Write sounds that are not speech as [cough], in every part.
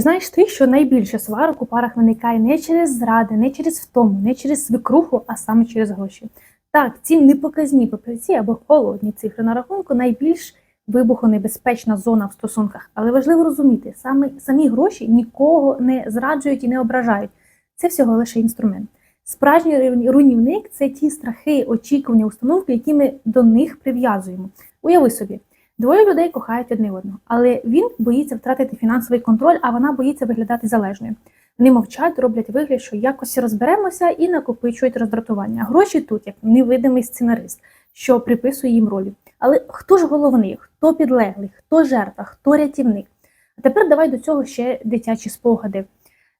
Знаєш ти, що найбільше сварок у парах виникає не через зради, не через втому, не через свекруху, а саме через гроші? Так, ці непоказні папірці або холодні цифри на рахунку найбільш вибухонебезпечна зона в стосунках. Але важливо розуміти, саме самі гроші нікого не зраджують і не ображають. Це всього лише інструмент. Справжній руйн- руйнівник це ті страхи, очікування, установки, які ми до них прив'язуємо. Уяви собі, двоє людей кохають одне одного, але він боїться втратити фінансовий контроль, а вона боїться виглядати залежною. Вони мовчать, роблять вигляд, що якось розберемося і накопичують роздратування. Гроші тут як невидимий сценарист, що приписує їм ролі. Але хто ж головний, хто підлеглий, хто жертва, хто рятівник? А тепер давай до цього ще дитячі спогади.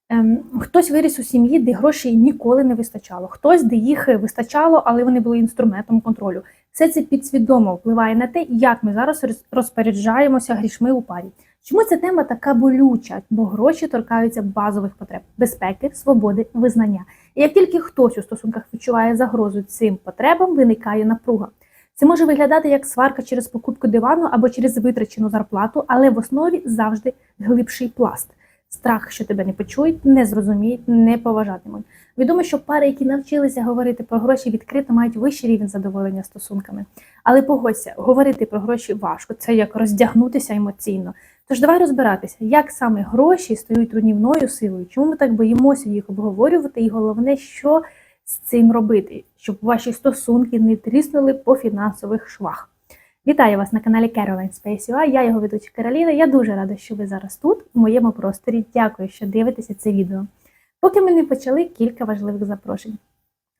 Ем, хтось виріс у сім'ї, де грошей ніколи не вистачало, хтось, де їх вистачало, але вони були інструментом контролю. Все це підсвідомо впливає на те, як ми зараз роз- розпоряджаємося грішми у парі. Чому ця тема така болюча? Бо гроші торкаються базових потреб безпеки, свободи, визнання. І як тільки хтось у стосунках відчуває загрозу цим потребам, виникає напруга. Це може виглядати як сварка через покупку дивану або через витрачену зарплату, але в основі завжди глибший пласт. Страх, що тебе не почують, не зрозуміють, не поважатимуть. Відомо, що пари, які навчилися говорити про гроші відкрито, мають вищий рівень задоволення стосунками. Але погодься, говорити про гроші важко, це як роздягнутися емоційно. Тож давай розбиратися, як саме гроші стають руйнівною силою, чому ми так боїмося їх обговорювати, і головне, що з цим робити, щоб ваші стосунки не тріснули по фінансових швах. Вітаю вас на каналі Caroline Space UA, Я його ведуча Кароліна. Я дуже рада, що ви зараз тут, у моєму просторі. Дякую, що дивитеся це відео. Поки ми не почали, кілька важливих запрошень.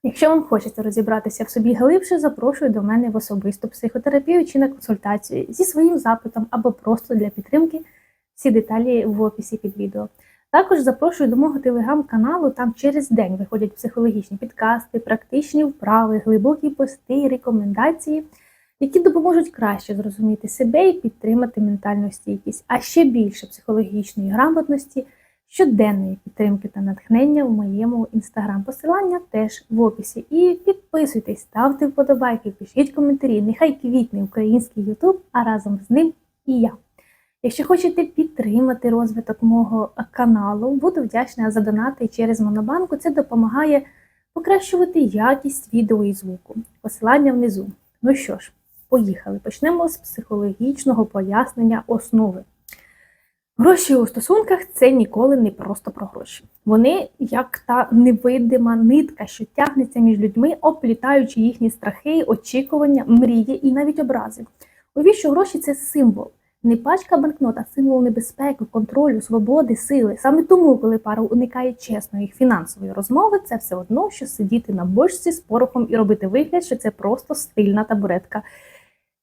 Якщо вам хочеться розібратися в собі глибше, запрошую до мене в особисту психотерапію чи на консультацію зі своїм запитом або просто для підтримки. Всі деталі в описі під відео. Також запрошую до мого телеграм-каналу. Там через день виходять психологічні підкасти, практичні вправи, глибокі пости, рекомендації, які допоможуть краще зрозуміти себе і підтримати ментальну стійкість, а ще більше психологічної грамотності, щоденної підтримки та натхнення в моєму інстаграм. Посилання теж в описі. І підписуйтесь, ставте вподобайки, пишіть коментарі. Нехай квітне український Ютуб, а разом з ним і я. Якщо хочете підтримати розвиток мого каналу, буду вдячна за донати через Монобанку. Це допомагає покращувати якість відео і звуку. Посилання внизу. Ну що ж, поїхали. Почнемо з психологічного пояснення основи. Гроші у стосунках це ніколи не просто про гроші. Вони як та невидима нитка, що тягнеться між людьми, оплітаючи їхні страхи, очікування, мрії і навіть образи. Уявіть, що гроші це символ. Не пачка банкнот, а символ небезпеки, контролю, свободи, сили. Саме тому, коли пара уникає чесної фінансової розмови, це все одно, що сидіти на бочці з порохом і робити вигляд, що це просто стильна табуретка.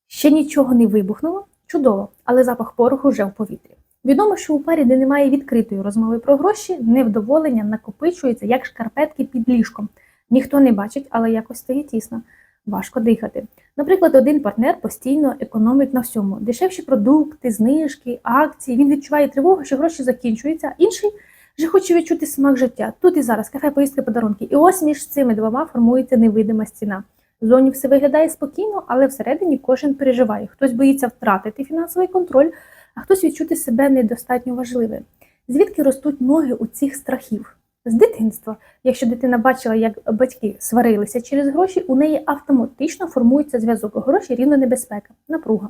Ще нічого не вибухнуло, чудово, але запах пороху вже в повітрі. Відомо, що у парі, де немає відкритої розмови про гроші, невдоволення накопичується як шкарпетки під ліжком. Ніхто не бачить, але якось стає тісно. Важко дихати. Наприклад, один партнер постійно економить на всьому: дешевші продукти, знижки, акції. Він відчуває тривогу, що гроші закінчуються, інший вже хоче відчути смак життя. Тут і зараз кафе, поїздки, подарунки. І ось між цими двома формується невидима стіна. Зовні все виглядає спокійно, але всередині кожен переживає. Хтось боїться втратити фінансовий контроль, а хтось відчути себе недостатньо важливим. Звідки ростуть ноги у цих страхів? З дитинства, якщо дитина бачила, як батьки сварилися через гроші, у неї автоматично формується зв'язок гроші рівно небезпека, напруга.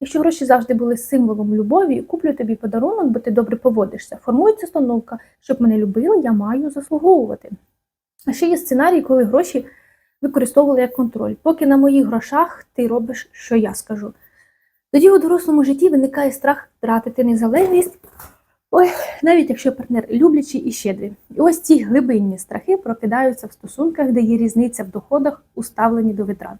Якщо гроші завжди були символом любові, куплю тобі подарунок, бо ти добре поводишся. Формується установка, щоб мене любили, я маю заслуговувати. А ще є сценарій, коли гроші використовували як контроль. Поки на моїх грошах ти робиш, що я скажу. Тоді у дорослому житті виникає страх втратити незалежність, ой, навіть якщо партнер люблячий і щедрий. І ось ці глибинні страхи прокидаються в стосунках, де є різниця в доходах, уставлені до витрат.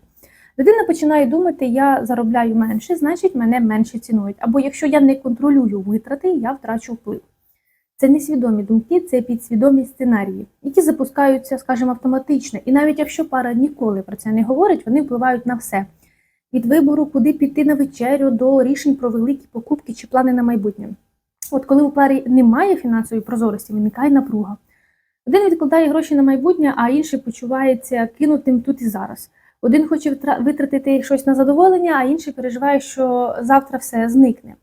Людина починає думати, я заробляю менше, значить мене менше цінують. Або якщо я не контролюю витрати, я втрачу вплив. Це несвідомі думки, це підсвідомі сценарії, які запускаються, скажімо, автоматично. І навіть якщо пара ніколи про це не говорить, вони впливають на все. Від вибору, куди піти на вечерю, до рішень про великі покупки чи плани на майбутнє. От коли у парі немає фінансової прозорості, виникає напруга. Один відкладає гроші на майбутнє, а інший почувається кинутим тут і зараз. Один хоче витратити щось на задоволення, а інший переживає, що завтра все зникне.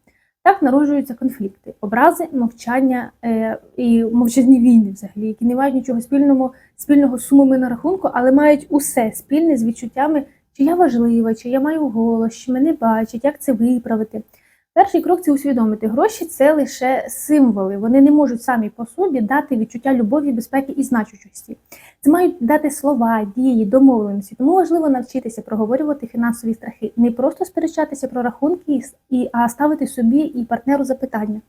Так народжуються конфлікти, образи, мовчання е, і мовчазні війни, взагалі, які не мають нічого спільного, спільного з сумами на рахунку, але мають усе спільне з відчуттями, чи я важлива, чи я маю голос, чи мене бачать, як це виправити. Перший крок це усвідомити. Гроші це лише символи. Вони не можуть самі по собі дати відчуття любові, безпеки і значущості. Це мають дати слова, дії, домовленості. Тому важливо навчитися проговорювати фінансові страхи, не просто сперечатися про рахунки, і, а ставити собі і партнеру запитання,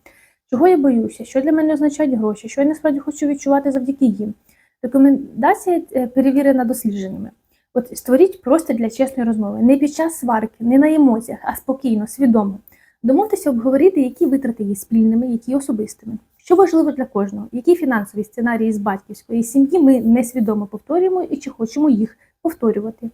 чого я боюся, що для мене означають гроші, що я насправді хочу відчувати завдяки їм. Рекомендація е, перевірена дослідженнями. От створіть просто для чесної розмови, не під час сварки, не на емоціях, а спокійно, свідомо. Домовтеся обговорити, які витрати є спільними, які особистими. Що важливо для кожного, які фінансові сценарії з батьківської сім'ї ми несвідомо повторюємо і чи хочемо їх повторювати.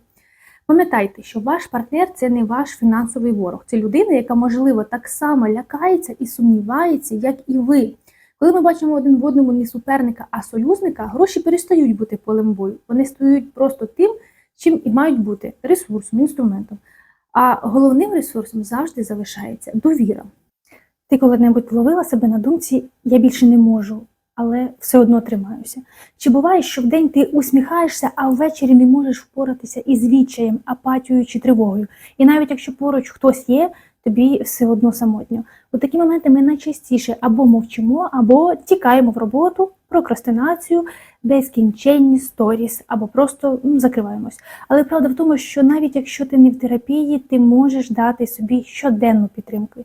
Пам'ятайте, що ваш партнер це не ваш фінансовий ворог, це людина, яка, можливо, так само лякається і сумнівається, як і ви. Коли ми бачимо один в одному не суперника, а союзника, гроші перестають бути полем бою. Вони стають просто тим, чим і мають бути ресурсом, інструментом. А головним ресурсом завжди залишається довіра. Ти коли-небудь ловила себе на думці Я більше не можу, але все одно тримаюся. Чи буває, що вдень ти усміхаєшся, а ввечері не можеш впоратися із відчаєм, апатією чи тривогою? І навіть якщо поруч хтось є, тобі все одно самотньо. У такі моменти ми найчастіше або мовчимо, або тікаємо в роботу, прокрастинацію, безкінченні сторіс, або просто ну, закриваємось. Але правда в тому, що навіть якщо ти не в терапії, ти можеш дати собі щоденну підтримку.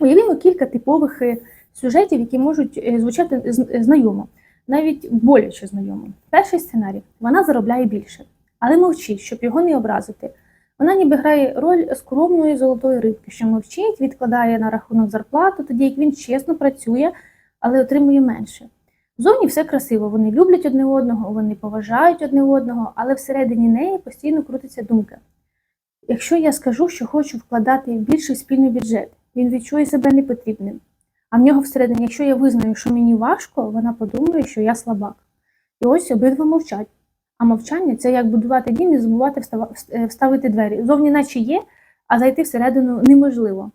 Уявімо кілька типових е, сюжетів, які можуть е, звучати знайомо, навіть боляче знайомо. Перший сценарій вона заробляє більше, але мовчить, щоб його не образити. Вона ніби грає роль скромної золотої рибки, що мовчить, відкладає на рахунок зарплату, тоді як він чесно працює, але отримує менше. Зовні все красиво, вони люблять одне одного, вони поважають одне одного, але всередині неї постійно крутиться думка. Якщо я скажу, що хочу вкладати більший спільний бюджет, він відчує себе непотрібним. А в нього всередині, якщо я визнаю, що мені важко, вона подумає, що я слабак. І ось обидва мовчать. А мовчання це як будувати дім і забувати е, вставити двері. Зовні наче є, а зайти всередину неможливо.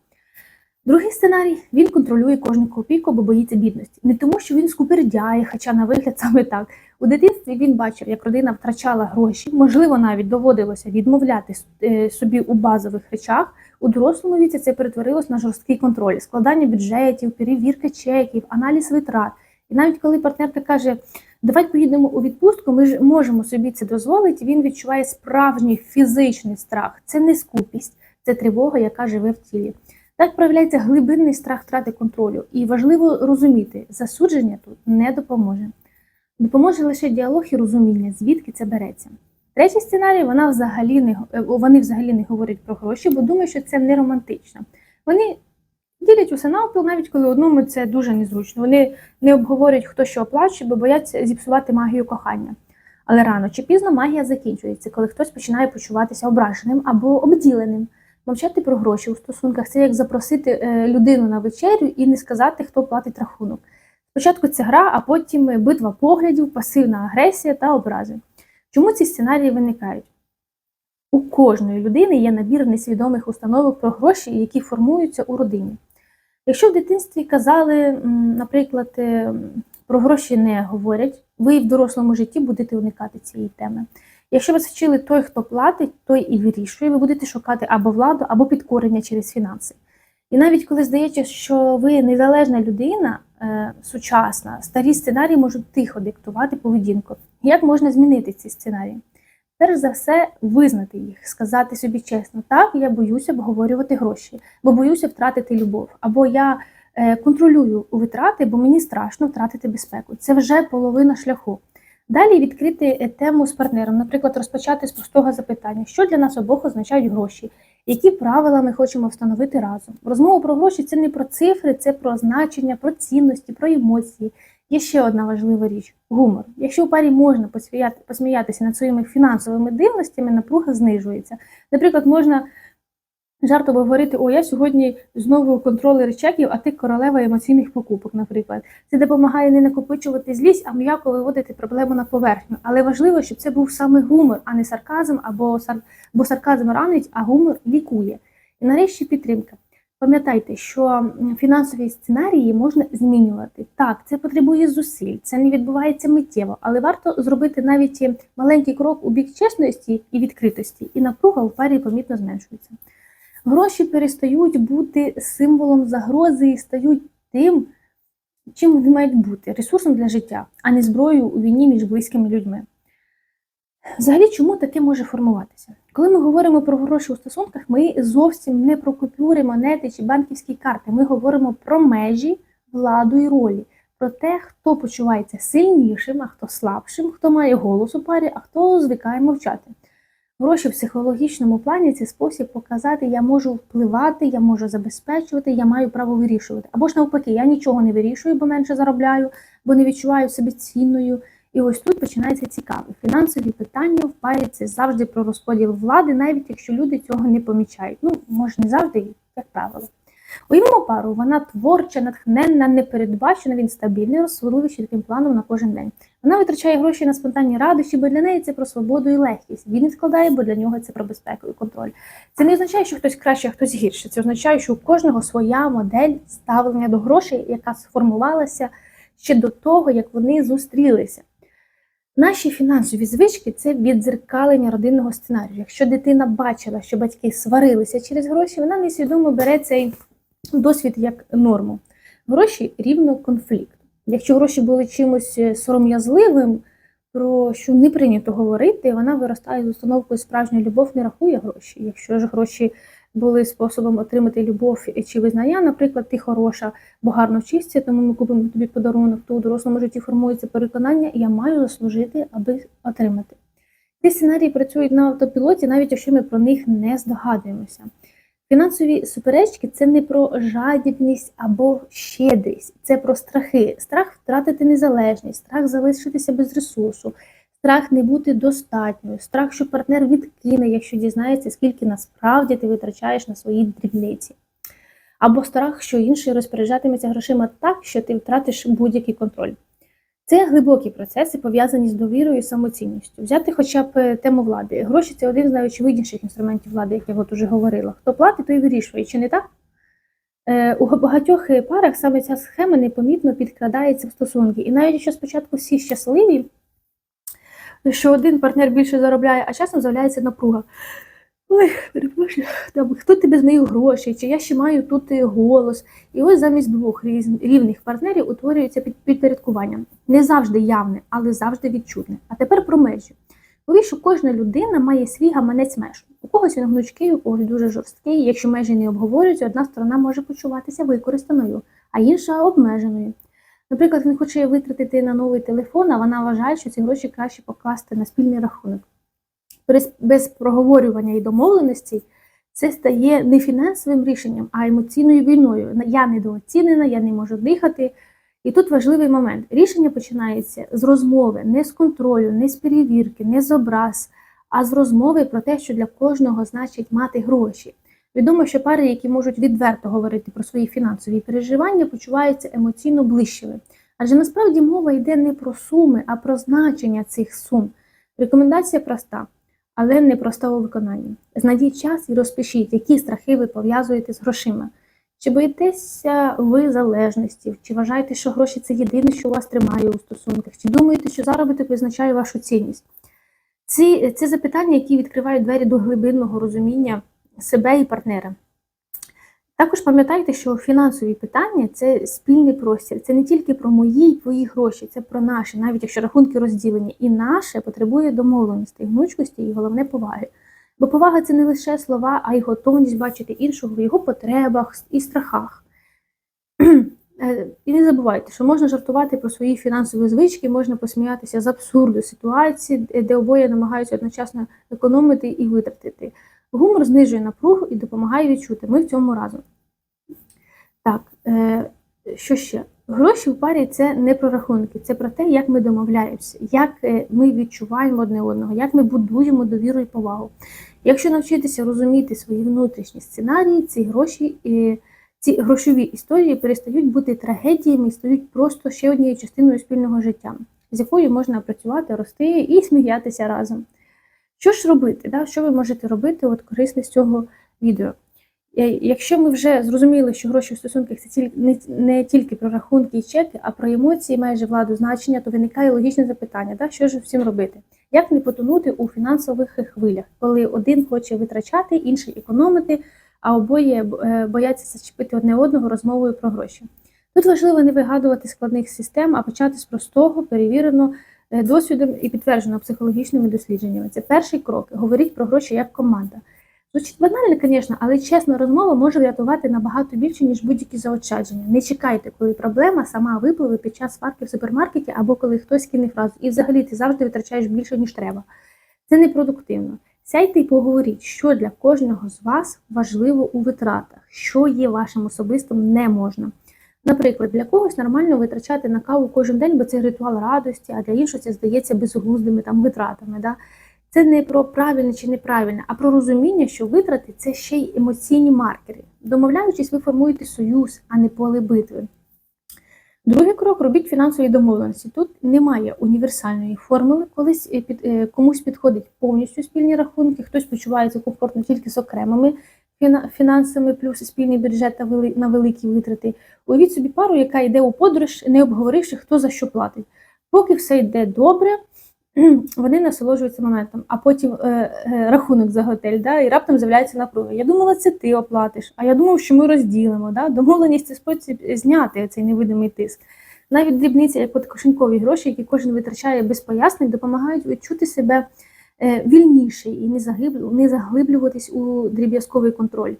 Другий сценарій він контролює кожну копійку, бо боїться бідності. Не тому, що він скупердяє, хоча на вигляд [laughs] саме так. У дитинстві він бачив, як родина втрачала гроші, можливо, навіть доводилося відмовляти е, собі у базових речах. У дорослому віці це перетворилось на жорсткий контроль, складання бюджетів, перевірка чеків, аналіз витрат. І навіть коли партнерка каже, давай поїдемо у відпустку, ми ж можемо собі це дозволити, він відчуває справжній фізичний страх. Це не скупість, це тривога, яка живе в тілі. Так проявляється глибинний страх втрати контролю, і важливо розуміти, засудження тут не допоможе. Допоможе лише діалог і розуміння, звідки це береться. Третій сценарій вона взагалі не е, вони взагалі не говорять про гроші, бо думають, що це не романтично. Вони ділять усе навпіл, навіть коли одному це дуже незручно. Вони не обговорюють, хто що оплачує, бо бояться зіпсувати магію кохання. Але рано чи пізно магія закінчується, коли хтось починає почуватися ображеним або обділеним. Мовчати про гроші у стосунках це як запросити е, людину на вечерю і не сказати, хто платить рахунок. Спочатку це гра, а потім битва поглядів, пасивна агресія та образи. Чому ці сценарії виникають? У кожної людини є набір несвідомих установок про гроші, які формуються у родині. Якщо в дитинстві казали, наприклад, е, про гроші не говорять, ви в дорослому житті будете уникати цієї теми. Якщо вас вчили той, хто платить, той і вирішує, ви будете шукати або владу, або підкорення через фінанси. І навіть коли здається, що ви незалежна людина, е, сучасна, старі сценарії можуть тихо диктувати поведінку. Як можна змінити ці сценарії? Перш за все, визнати їх, сказати собі чесно, так, я боюся обговорювати гроші, бо боюся втратити любов, або я е, контролюю витрати, бо мені страшно втратити безпеку. Це вже половина шляху. Далі відкрити е, тему з партнером, наприклад, розпочати з простого запитання, що для нас обох означають гроші, які правила ми хочемо встановити разом. Розмова про гроші це не про цифри, це про значення, про цінності, про емоції. Є ще одна важлива річ гумор. Якщо у парі можна посміяти, посміятися над своїми фінансовими дивностями, напруга знижується. Наприклад, можна жартово говорити: О, я сьогодні знову контролер чеків, а ти королева емоційних покупок, наприклад. Це допомагає не накопичувати злість, а м'яко виводити проблему на поверхню. Але важливо, щоб це був саме гумор, а не сарказм, або сар... бо сарказм ранить, а гумор лікує. І нарешті підтримка. Пам'ятайте, що фінансові сценарії можна змінювати. Так, це потребує зусиль, це не відбувається миттєво, але варто зробити навіть маленький крок у бік чесності і відкритості, і напруга у парі помітно зменшується. Гроші перестають бути символом загрози і стають тим, чим вони мають бути ресурсом для життя, а не зброєю у війні між близькими людьми. Взагалі, чому таке може формуватися? Коли ми говоримо про гроші у стосунках, ми зовсім не про купюри, монети чи банківські карти. Ми говоримо про межі, владу і ролі, про те, хто почувається сильнішим, а хто слабшим, хто має голос у парі, а хто звикає мовчати. Гроші в психологічному плані це спосіб показати, я можу впливати, я можу забезпечувати, я маю право вирішувати. Або ж навпаки, я нічого не вирішую, бо менше заробляю, бо не відчуваю себе цінною. І ось тут починається цікаве. Фінансові питання в парі це завжди про розподіл влади, навіть якщо люди цього не помічають. Ну, може, не завжди, як правило. Уявимо пару, вона творча, натхненна, непередбачена, він стабільний, розсудливий чітким планом на кожен день. Вона витрачає гроші на спонтанні радощі, бо для неї це про свободу і легкість. Він відкладає, бо для нього це про безпеку і контроль. Це не означає, що хтось краще, а хтось гірше. Це означає, що у кожного своя модель ставлення до грошей, яка сформувалася ще до того, як вони зустрілися. Наші фінансові звички це віддзеркалення родинного сценарію. Якщо дитина бачила, що батьки сварилися через гроші, вона несвідомо бере цей досвід як норму. Гроші рівно конфлікт. Якщо гроші були чимось е, сором'язливим, про що не прийнято говорити, вона виростає з установкою справжня любов не рахує гроші. Якщо ж гроші були способом отримати любов чи визнання, наприклад, ти хороша, бо гарно вчишся, тому ми купимо тобі подарунок, то у дорослому житті формується переконання, я маю заслужити, аби отримати. Ці сценарії працюють на автопілоті, навіть якщо ми про них не здогадуємося. Фінансові суперечки це не про жадібність або щедрість, це про страхи, страх втратити незалежність, страх залишитися без ресурсу, страх не бути достатньою, страх, що партнер відкине, якщо дізнається, скільки насправді ти витрачаєш на свої дрібниці. Або страх, що інший розпоряджатиметься грошима так, що ти втратиш будь-який контроль. Це глибокі процеси, пов'язані з довірою і самоцінністю. Взяти хоча б е, тему влади. Гроші це один з найочевидніших інструментів влади, як я от уже говорила. Хто платить, той вирішує, чи не так? Е, у багатьох е, парах саме ця схема непомітно підкрадається в стосунки. І навіть якщо спочатку всі щасливі, що один партнер більше заробляє, а часом з'являється напруга. Ой, перепрошую, там, хто тебе з моїх грошей, чи я ще маю тут е, голос. І ось замість двох рівних партнерів утворюється під- підпорядкування. Не завжди явне, але завжди відчутне. А тепер про межі. Повість, що кожна людина має свій гаманець меж. У когось він гнучкий, у когось дуже жорсткий. Якщо межі не обговорюються, одна сторона може почуватися використаною, а інша обмеженою. Наприклад, він хоче витратити на новий телефон, а вона вважає, що ці гроші краще покласти на спільний рахунок. Без, проговорювання і домовленостей це стає не фінансовим рішенням, а емоційною війною. Я недооцінена, я не можу дихати. І тут важливий момент. Рішення починається з розмови, не з контролю, не з перевірки, не з образ, а з розмови про те, що для кожного значить мати гроші. Відомо, що пари, які можуть відверто говорити про свої фінансові переживання, почуваються емоційно ближчими. Адже насправді мова йде не про суми, а про значення цих сум. Рекомендація проста: але не простого виконання. Знайдіть час і розпишіть, які страхи ви пов'язуєте з грошима. Чи боїтеся ви залежності? Чи вважаєте, що гроші це єдине, що вас тримає у стосунках? Чи думаєте, що заробіток визначає вашу цінність? Ці, це запитання, які відкривають двері до глибинного розуміння себе і партнера. Також пам'ятайте, що фінансові питання це спільний простір. Це не тільки про мої й твої гроші, це про наші, навіть якщо рахунки розділені. І наше потребує домовленості, гнучкості і головне поваги. Бо повага це не лише слова, а й готовність бачити іншого в його потребах і страхах. [clears throat] Е, І не забувайте, що можна жартувати про свої фінансові звички, можна посміятися з абсурду ситуації, де обоє намагаються одночасно економити і витратити. Гумор знижує напругу і допомагає відчути. Ми в цьому разом. Так, е, що ще? Гроші в парі це не про рахунки, це про те, як ми домовляємося, як е, ми відчуваємо одне одного, як ми будуємо довіру і повагу. Якщо навчитися розуміти свої внутрішні сценарії, ці гроші, е, ці грошові історії перестають бути трагедіями і стають просто ще однією частиною спільного життя, з якою можна працювати, рости і сміятися разом. Що ж робити? Да? Що ви можете робити от корисне з цього відео? Якщо ми вже зрозуміли, що гроші в стосунках це не, тільки про рахунки і чеки, а про емоції, майже владу значення, то виникає логічне запитання: да? що ж всім робити? Як не потонути у фінансових хвилях, коли один хоче витрачати, інший економити, а обоє е, бояться зачепити одне одного розмовою про гроші? Тут важливо не вигадувати складних систем, а почати з простого, перевірено е, досвідом і підтверджено психологічними дослідженнями. Це перший крок. Говоріть про гроші як команда. Звучить банально, звісно, але чесна розмова може врятувати набагато більше, ніж будь-які заощадження. Не чекайте, коли проблема сама випливе під час сварки в супермаркеті або коли хтось кине фразу. І взагалі ти завжди витрачаєш більше, ніж треба. Це непродуктивно. Сядьте і поговоріть, що для кожного з вас важливо у витратах, що є вашим особистим не можна. Наприклад, для когось нормально витрачати на каву кожен день, бо це ритуал радості, а для іншого це здається безглуздими там витратами. Да? Це не про правильне чи неправильне, а про розуміння, що витрати це ще й емоційні маркери. Домовляючись, ви формуєте союз, а не поле битви. Другий крок робіть фінансові домовленості. Тут немає універсальної формули, колись е, під, е, комусь підходить повністю спільні рахунки, хтось почувається комфортно тільки з окремими фінансами, плюс спільний бюджет на великі витрати. Уявіть собі пару, яка йде у подорож, не обговоривши, хто за що платить. Поки все йде добре, [clears throat] вони насолоджуються моментом, а потім е, е, рахунок за готель, да, і раптом з'являється напруга. Я думала, це ти оплатиш, а я думав, що ми розділимо. Да? Домовленість це спосіб зняти цей невидимий тиск. Навіть дрібниці, як кошенькові гроші, які кожен витрачає без пояснень, допомагають відчути себе е, вільніше і не, заглиблюватись у дріб'язковий контроль.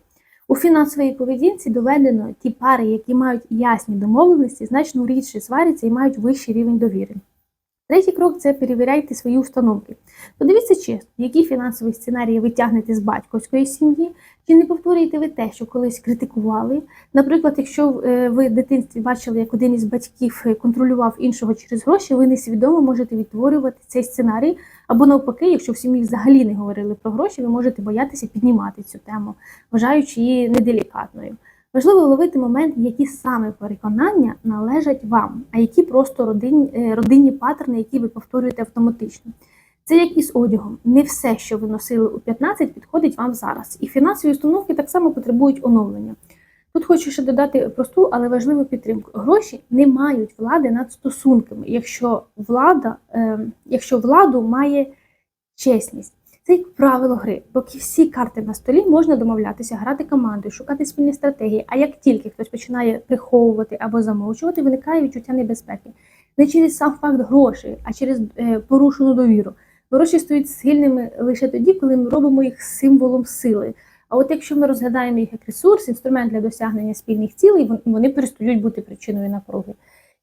У фінансовій поведінці доведено ті пари, які мають ясні домовленості, значно рідше сваряться і мають вищий рівень довіри. Третій крок це перевіряйте свої установки. Подивіться чесно, які фінансові сценарії ви тягнете з батьківської сім'ї, чи не повторюєте ви те, що колись критикували. Наприклад, якщо е, ви в дитинстві бачили, як один із батьків е, контролював іншого через гроші, ви несвідомо можете відтворювати цей сценарій. Або навпаки, якщо в сім'ї взагалі не говорили про гроші, ви можете боятися піднімати цю тему, вважаючи її неделікатною. Важливо ловити момент, які саме переконання належать вам, а які просто родинні, е, родинні паттерни, які ви повторюєте автоматично. Це як і з одягом. Не все, що ви носили у 15, підходить вам зараз. І фінансові установки так само потребують оновлення. Тут хочу ще додати просту, але важливу підтримку. Гроші не мають влади над стосунками, якщо влада, е, якщо владу має чесність. Це як правило гри. Поки всі карти на столі можна домовлятися, грати командою, шукати спільні стратегії. А як тільки хтось починає приховувати або замовчувати, виникає відчуття небезпеки. Не через сам факт грошей, а через е, порушену довіру. Гроші стають сильними лише тоді, коли ми робимо їх символом сили. А от якщо ми розглядаємо їх як ресурс, інструмент для досягнення спільних цілей, вон- вони перестають бути причиною напруги.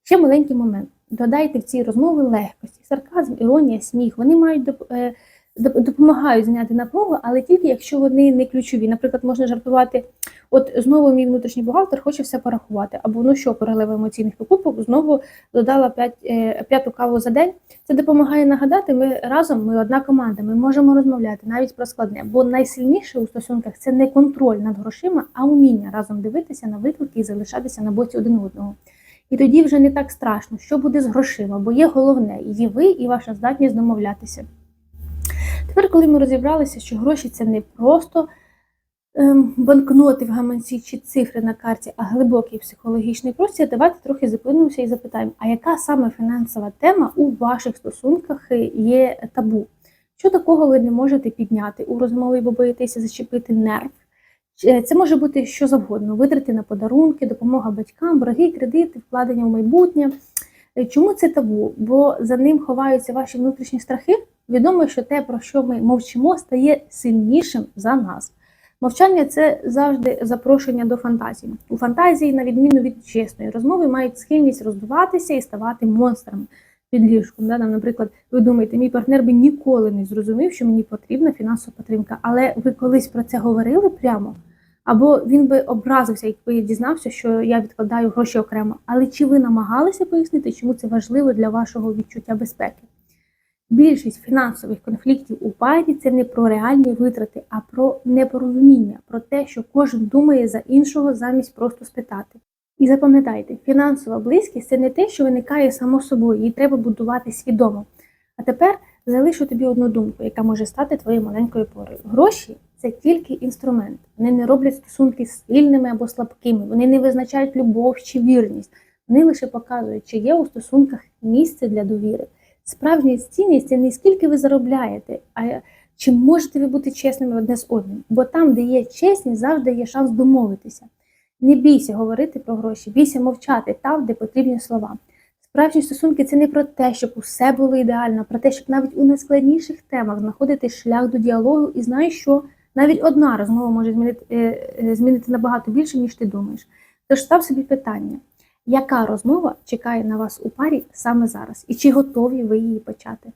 Ще маленький момент. Додайте в ці розмови легкості, сарказм, іронія, сміх. Вони мають е, допомагають зняти напругу, але тільки якщо вони не ключові. Наприклад, можна жартувати: от знову мій внутрішній бухгалтер хоче все порахувати, або ну що, королева емоційних покупок знову додала е, п'яту каву за день. Це допомагає нагадати, ми разом, ми одна команда, ми можемо розмовляти навіть про складне. Бо найсильніше у стосунках це не контроль над грошима, а уміння разом дивитися на виклики і залишатися на боці один одного. І тоді вже не так страшно, що буде з грошима, бо є головне, є ви і ваша здатність домовлятися. Тепер, коли ми розібралися, що гроші це не просто ем, банкноти в гаманці чи цифри на карті, а глибокий психологічний простір, давайте трохи зупинимося і запитаємо, а яка саме фінансова тема у ваших стосунках є табу? Що такого ви не можете підняти у розмові, бо боїтеся зачепити нерв? Е, Це може бути що завгодно: витрати на подарунки, допомога батькам, борги, кредити, вкладення в майбутнє. Е, Чому це табу? Бо за ним ховаються ваші внутрішні страхи. Відомо, що те, про що ми мовчимо, стає сильнішим за нас. Мовчання це завжди запрошення до фантазії. У фантазії, на відміну від чесної розмови, мають схильність роздуватися і ставати монстрами під ліжком. Да? Наприклад, ви думаєте, мій партнер би ніколи не зрозумів, що мені потрібна фінансова підтримка, але ви колись про це говорили прямо. Або він би образився, якби дізнався, що я відкладаю гроші окремо. Але чи ви намагалися пояснити, чому це важливо для вашого відчуття безпеки? Більшість фінансових конфліктів у парі це не про реальні витрати, а про непорозуміння, про те, що кожен думає за іншого замість просто спитати. І запам'ятайте, фінансова близькість це не те, що виникає само собою, її треба будувати свідомо. А тепер залишу тобі одну думку, яка може стати твоєю маленькою порою. Гроші це тільки інструмент. Вони не роблять стосунки сильними або слабкими, вони не визначають любов чи вірність. Вони лише показують, чи є у стосунках місце для довіри. Справжня цінність це не скільки ви заробляєте, а чи можете ви бути чесними одне з одним. Бо там, де є чесність, завжди є шанс домовитися. Не бійся говорити про гроші, бійся мовчати там, де потрібні слова. Справжні стосунки це не про те, щоб усе було ідеально, а про те, щоб навіть у найскладніших темах знаходити шлях до діалогу і знаєш, що навіть одна розмова може змінити, е, е, змінити набагато більше, ніж ти думаєш. Тож став собі питання, яка розмова чекає на вас у парі саме зараз, і чи готові ви її почати?